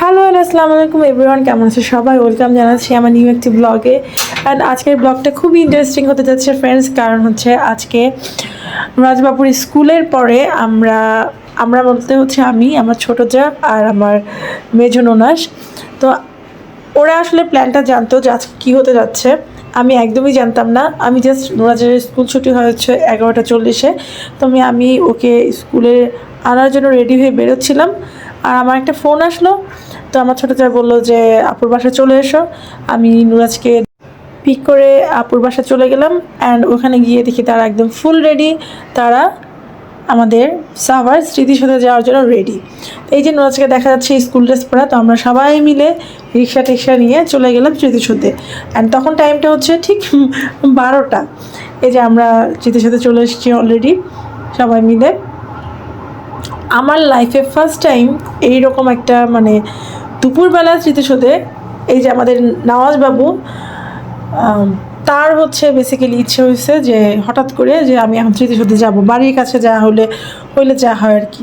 Hello আসসালামু আলাইকুম everyone কেমন আছে সবাই? ওয়েলকাম জানাচ্ছি আমার নিউ একটি ব্লগে অ্যান্ড আজকের ব্লগটা খুবই ইন্টারেস্টিং হতে যাচ্ছে ফ্রেন্ডস কারণ হচ্ছে আজকে রাজবাবুর স্কুলের পরে আমরা আমরা বলতে হচ্ছে আমি, আমার ছোটো যা আর আমার মেজো ননাস। তো ওরা আসলে প্ল্যানটা জানতো যে আজকে কী হতে যাচ্ছে। আমি একদমই জানতাম না। আমি জাস্ট নোরাজের স্কুল ছুটি হয়েছে এগারোটা চল্লিশে। তো আমি আমি ওকে স্কুলে আনার জন্য রেডি হয়ে বেরোচ্ছিলাম। আর আমার একটা ফোন আসলো। তো আমার ছোটো যা বলল যে, আপুর বাসায় চলে এসো। আমি নুরাজকে পিক করে আপুর বাসা চলে গেলাম অ্যান্ড ওখানে গিয়ে দেখি তারা একদম ফুল রেডি তারা আমাদের সাভার স্মৃতিসৌধে যাওয়ার জন্য রেডি এই যে নোরাজকে দেখা যাচ্ছে স্কুল ড্রেস পরা, তো আমরা সবাই মিলে রিক্সা টিক্সা নিয়ে চলে গেলাম স্মৃতিসৌধে অ্যান্ড তখন টাইমটা হচ্ছে ঠিক বারোটা। এই যে আমরা স্মৃতিসৌধে চলে এসেছি অলরেডি সবাই মিলে। আমার লাইফে ফার্স্ট টাইম এইরকম একটা মানে দুপুরবেলা স্মৃতিসৌধে এই যে আমাদের নওয়াজবাবু তার হচ্ছে বেসিক্যালি ইচ্ছে হয়েছে যে হঠাৎ করে যে আমি এখন স্মৃতিসৌধে যাব, বাড়ির কাছে যা হলে, হইলে যা হয় আর কি।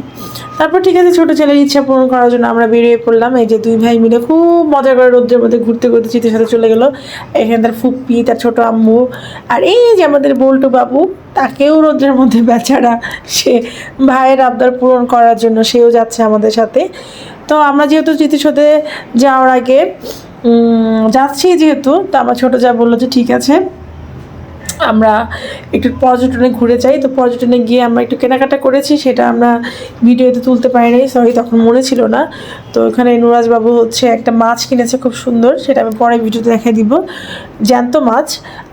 তারপর ঠিক আছে, ছোটো ছেলের ইচ্ছা পূরণ করার জন্য আমরা বেরিয়ে পড়লাম। এই যে দুই ভাই মিলে খুব মজা করে রোদ্রের মধ্যে ঘুরতে ঘুরতে স্মৃতিসৌধে চলে গেলো। এখানে তার ফুপ্পি তার ছোটো আম্মু আর এই যে আমাদের বল্টু বাবু, তাকেও রোদ্রের মধ্যে বেচারা সে ভাইয়ের আবদার পূরণ করার জন্য সেও যাচ্ছে আমাদের সাথে। তো আমরা যেহেতু স্মৃতিসৌধে যাওয়ার আগে যাচ্ছি যেহেতু, তো আমার ছোটো যা বলল যে ঠিক আছে, আমরা একটু পর্যটনে ঘুরে যাই। তো পর্যটনে গিয়ে আমরা একটু কেনাকাটা করেছি, সেটা আমরা ভিডিওতে তুলতে পারিনি সরি তখন মনে ছিল না। তো ওখানে নুরাজবাবু হচ্ছে একটা মাছ কিনেছে খুব সুন্দর, সেটা আমি পরে ভিডিওতে দেখাই দিব। জ্যান্ত মাছ,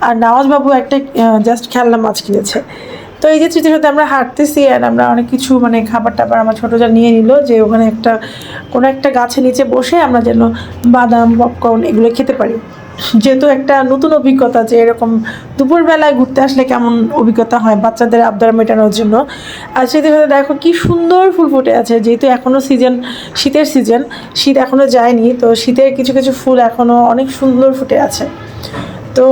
আর নওয়াজবাবু একটা জাস্ট খেলনা মাছ কিনেছে। তো এই যে স্মৃতির সাথে আমরা হাঁটতেছি আর আমরা অনেক কিছু মানে খাবার টাবার আমার ছোটো যা নিয়ে নিল যে ওখানে একটা, কোনো একটা গাছের নিচে বসে আমরা যেন বাদাম পপকর্ন এগুলো খেতে পারি। যেহেতু একটা নতুন অভিজ্ঞতা যে এরকম দুপুরবেলায় ঘুরতে আসলে কেমন অভিজ্ঞতা হয় বাচ্চাদের আবদার মেটানোর জন্য। আর সাথে দেখো কি সুন্দর ফুল ফুটে আছে, যেহেতু এখনও সিজন শীতের সিজন শীত এখনও যায়নি, তো শীতের কিছু কিছু ফুল এখনও অনেক সুন্দর ফুটে আছে। তো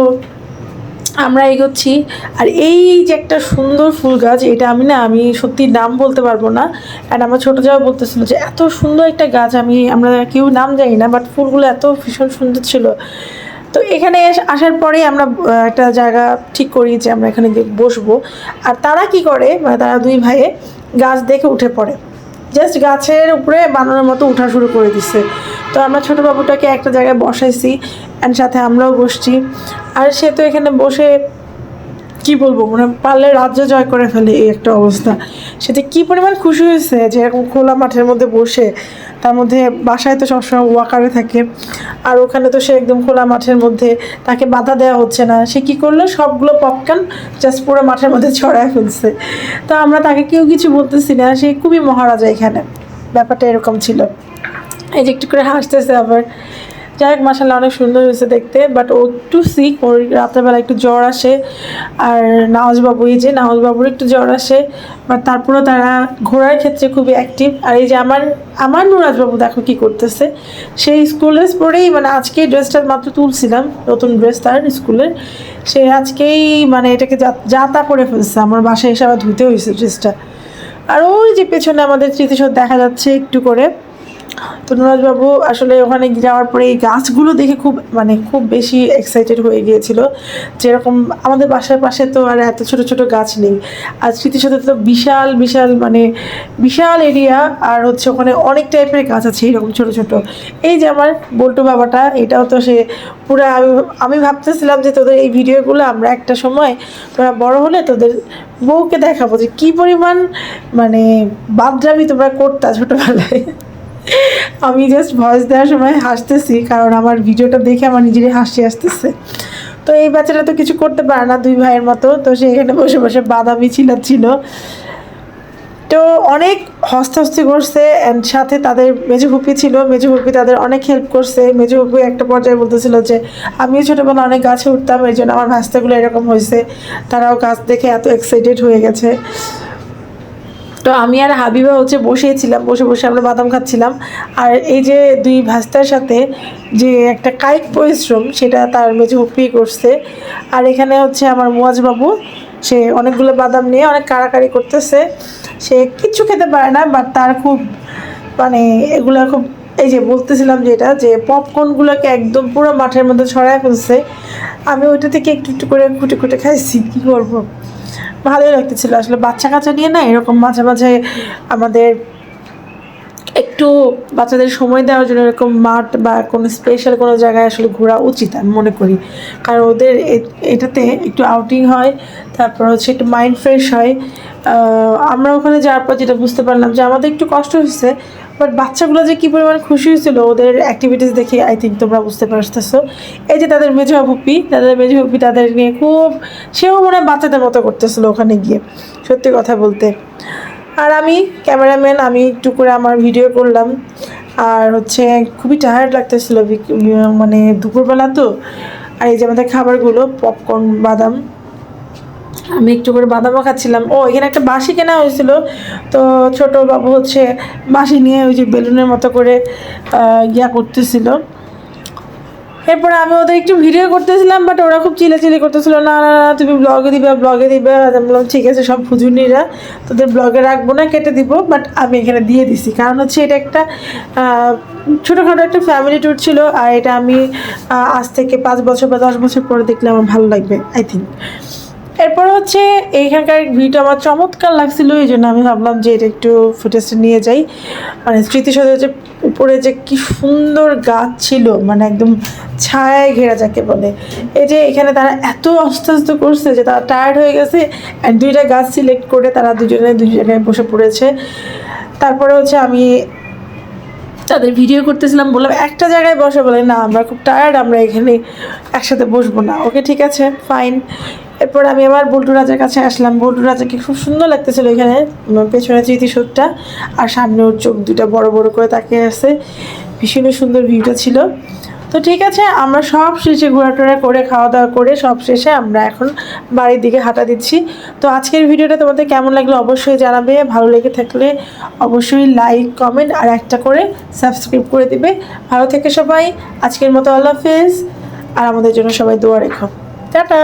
আমরা এগোচ্ছি। আর এই যে একটা সুন্দর ফুল গাছ, এটা আমি না, আমি সত্যি নাম বলতে পারব না। অ্যান্ড আমার ছোটো যাওয়া বলতেছিল যে, এত সুন্দর একটা গাছ, আমি, আমরা কেউ নাম জানি না বাট ফুলগুলো এত ভীষণ সুন্দর ছিল। তো এখানে আসার পরেই আমরা একটা জায়গা ঠিক করি যে, আমরা এখানে বসবো। আর তারা কি করে মানে তারা দুই ভাইয়ে গাছ দেখে উঠে পড়ে। জাস্ট গাছের উপরে বানানোর মতো উঠা শুরু করে দিচ্ছে তো আমরা ছোটো বাবুটাকে একটা জায়গায় বসাইছি অ্যান্ড সাথে আমরাও বসছি। আর সে তো এখানে বসে কি বলব মানে পারলে রাজ্য জয় করে ফেলে এই একটা অবস্থা। সেটা কি পরিমাণ খুশি হয়েছে যে এরকম খোলা মাঠের মধ্যে বসে, তার মধ্যে বাসায় তো সবসময় ওয়াকারে থাকে। আর ওখানে তো সে একদম খোলা মাঠের মধ্যে তাকে বাধা দেওয়া হচ্ছে না। সে কি করল? সবগুলো পপকর্ন জাস্ট পুরো মাঠের মধ্যে ছড়ায় ফেলছে। তো আমরা তাকে কেউ কিছু বলতেছি না। সে খুবই মহারাজা এখানে। ব্যাপারটা এরকম ছিল। এই যে একটু করে হাসতেছে আবার। যাই হোক মাসাল্লাহ অনেক সুন্দর হয়েছে দেখতে বাট ও একটু সিক ওর রাত্রেবেলা একটু জ্বর আসে, আর নওয়াজবাবু এই যে নওয়াজবাবুর একটু জ্বর আসে বাট তারপরেও তারা ঘোরার ক্ষেত্রে খুবই অ্যাক্টিভ আর এই যে আমার আমার নুরাজবাবু দেখো কি করতেছে সেই স্কুল ড্রেস পরেই মানে আজকেই ড্রেসটা মাত্র তুলছিলাম, নতুন ড্রেস তার স্কুলের সে আজকেই মানে এটাকে যা তা করে ফেলছে, আমার বাসায় এসে আবার ধুতে হয়েছে ড্রেসটা আর ওই যে পেছনে আমাদের স্মৃতিসৌধ দেখা যাচ্ছে একটু করে তো নুরাজবাবু আসলে ওখানে যাওয়ার পরে এই গাছগুলো দেখে খুব মানে খুব বেশি এক্সাইটেড হয়ে গিয়েছিল। যেরকম আমাদের বাসার পাশে তো আর এত ছোট ছোট গাছ নেই। আর স্মৃতির সাথে তো বিশাল বিশাল মানে বিশাল এরিয়া আর হচ্ছে ওখানে অনেক টাইপের গাছ আছে এরকম ছোট ছোট। এই যে আমার বল্টু বাবাটা, এটাও তো সে পুরো, আমি ভাবতেছিলাম যে তোদের এই ভিডিওগুলো আমরা একটা সময় তোরা বড় হলে তোদের বউকে দেখাবো যে কী পরিমাণ মানে বাদরামি তোমরা করতা ছোটোবেলায়। আমি জাস্ট ভয়েস দেওয়ার সময় হাসতেছি, কারণ আমার ভিডিওটা দেখে আমার নিজেরই হাসি আসতেছে। তো এই বাচ্চাটা তো কিছু করতে পারে না দুই ভাইয়ের মতো, তো সে এখানে বসে বসে বাদামি ছিল তো অনেক হস্তাহস্তি করছে অ্যান্ড সাথে তাদের মেজো ফুপি ছিল। মেজো ফুপি তাদের অনেক হেল্প করছে। মেজো ফুপি একটা পর্যায়ে বলতেছিল যে, আমিও ছোটোবেলা অনেক গাছে উঠতাম, এই জন্য আমার ভাস্তাগুলো এরকম হয়েছে। তারাও গাছ দেখে এত এক্সাইটেড হয়ে গেছে। তো আমি আর হাবিবা হচ্ছে বসেছিলাম বসে বসে আমরা বাদাম খাচ্ছিলাম। আর এই যে দুই ভাস্তার সাথে যে একটা কায়িক পরিশ্রম, সেটা তার মেঝে হুপি করছে। আর এখানে হচ্ছে আমার মুয়াজবাবু সে অনেকগুলো বাদাম নিয়ে অনেক কাড়াকাড়ি করতেছে। সে কিচ্ছু খেতে পারে না বাট তার খুব মানে এগুলো খুব, এই যে বলতেছিলাম যেটা যে পপকর্নগুলোকে একদম পুরো মাঠের মধ্যে ছড়ায় ফেলছে। আমি ওইটা থেকে একটু একটু করে খুঁটে খুঁটে খাইছি, কী করব? ভালোই লাগতেছিল। আসলে বাচ্চা কাচ্চা নিয়ে না এরকম মাঝে মাঝে আমাদের একটু বাচ্চাদের সময় দেওয়ার জন্য এরকম মাঠ বা কোনো স্পেশাল কোনো জায়গায় আসলে ঘোরা উচিত আমি মনে করি। কারণ ওদের এটাতে একটু আউটিং হয়, তারপর হচ্ছে একটু মাইন্ড ফ্রেশ হয়। আমরা ওখানে যাওয়ার পর যেটা বুঝতে পারলাম যে আমাদের একটু কষ্ট হয়েছে বাট বাচ্চাগুলো যে কী পরিমাণ খুশি হয়েছিল, ওদের অ্যাক্টিভিটিস দেখে আই থিঙ্ক তোমরা বুঝতে পারতেছো। এই যে তাদের মেজো পুপি তাদের মেজো পুপি তাদের নিয়ে খুব, সেও মনে হয় বাচ্চাদের মতো করতেছিল ওখানে গিয়ে, সত্যি কথা বলতে। আর আমি ক্যামেরাম্যান, আমি একটু করে আমার ভিডিও করলাম। আর হচ্ছে খুবই টায়ার্ড লাগতেছিল মানে দুপুরবেলা তো। আর এই যে আমাদের খাবারগুলো পপকর্ন বাদাম। আমি একটু করে বাদামও খাচ্ছিলাম। ও, এখানে একটা বাঁশি কেনা হয়েছিল। তো ছোট বাবু হচ্ছে বাঁশি নিয়ে ওই যে বেলুনের মতো করে ইয়া করতেছিল। এরপরে আমি ওদের একটু ভিডিও করতেছিলাম বাট ওরা খুব চিলেচিলি করতেছিল, না না না, তুমি ব্লগে দিবে ব্লগে দিবে। আমি বললাম, ঠিক আছে, সব ফুজুনিরা তোদের ব্লগে রাখব না, কেটে দিব বাট আমি এখানে দিয়ে দিছি। কারণ হচ্ছে এটা একটা ছোটোখাটো একটা ফ্যামিলি ট্যুর ছিল, আর এটা আমি আজ থেকে পাঁচ বছর বা দশ বছর পরে দেখলে আমার ভালো লাগবে আই থিঙ্ক এরপর হচ্ছে এইখানকার ভিউটা আমার চমৎকার লাগছিল, এই জন্য আমি ভাবলাম যে এটা একটু ফুটেজটা নিয়ে যাই। মানে স্মৃতিসৌধের যে উপরে যে কি সুন্দর গাছ ছিল মানে একদম ছায়ায় ঘেরা যাকে বলে। এই যে এখানে তারা এত আস্তে আস্তে করছে যে তারা টায়ার্ড হয়ে গেছে আর দুইটা গাছ সিলেক্ট করে তারা দুজনে জায়গায় বসে পড়েছে। তারপরে হচ্ছে আমি তাদের ভিডিও করতেছিলাম, বললাম, একটা জায়গায় বসে। বলে, না, আমরা খুব টায়ার্ড আমরা এখানে একসাথে বসবো না। ওকে ঠিক আছে ফাইন এরপর আমি আবার বল্টু রাজার কাছে আসলাম। বল্টু রাজাকে খুব সুন্দর লাগতেছিল এখানে পেছনে স্মৃতিসৌধটা। আর সামনে ওর চোখ দুটা বড় বড় করে তাকিয়ে আছে। ভীষণই সুন্দর ভিউটা ছিল। তো ঠিক আছে, আমরা সব শেষে ঘোরাটোরা করে খাওয়া দাওয়া করে সব শেষে আমরা এখন বাড়ির দিকে হাঁটা দিচ্ছি। তো আজকের ভিডিওটা তোমাদের কেমন লাগল অবশ্যই জানাবে। ভালো লেগে থাকলে অবশ্যই লাইক, কমেন্ট আর একটা করে সাবস্ক্রাইব করে দিবে। ভালো থেকে সবাই, আজকের মতো আল্লাহ হাফেজ। আর আমাদের জন্য সবাই দোয়া রেখো। টাটা!